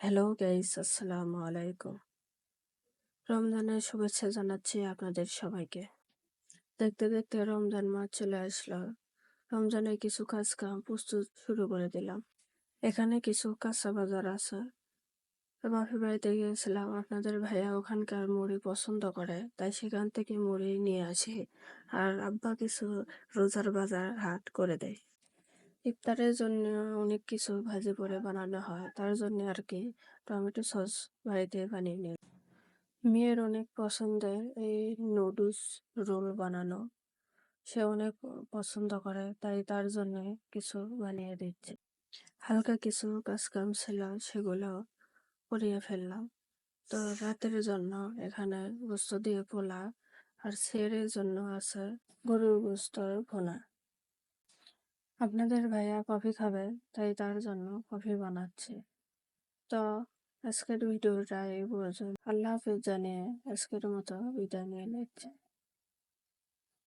Hello guys, আসসালামু আলাইকুম। রমজানের শুভেচ্ছা জানাচ্ছি আপনাদের সবাইকে। দেখতে দেখতে রমজান মাস চলে আসলো। রমজানের কিছু কাজ কাম প্রস্তুত শুরু করে দিলাম। এখানে কিছু কাঁচা বাজার আছে। বাপের বাড়িতে গিয়েছিলাম। আপনাদের ভাইয়া ওখানকার মুড়ি পছন্দ করে, তাই সেখান থেকে মুড়ি নিয়ে আসি। আর আব্বা কিছু রোজার বাজার হাট করে দেয়। ইফতারের জন্য অনেক কিছু ভাজি করে বানানো হয়। তার জন্য আর কি টমেটো সস বাড়িতে বানিয়ে নিই। মেয়ের অনেক পছন্দের এই নুডলস রোল বানানো। সে অনেক পছন্দ করে, তাই তার জন্য কিছু বানিয়ে দিচ্ছে। হালকা কিছু কাজ কাম ছিল, সেগুলো করিয়ে ফেললাম। তো রাতের জন্য এখানে গোস্ত দিয়ে পোলা আর ছেড়ের জন্য আছে গরুর গোস্তর ভোনা। আপনাদের ভাইয়া কফি খাবে, তাই তার জন্য কফি বানাচ্ছি। তো, আজকের ভিডিওটা এই পর্যন্ত। আল্লাহ হাফিজ জানিয়ে আজকের মতো বিদায় নিয়ে নিচ্ছে।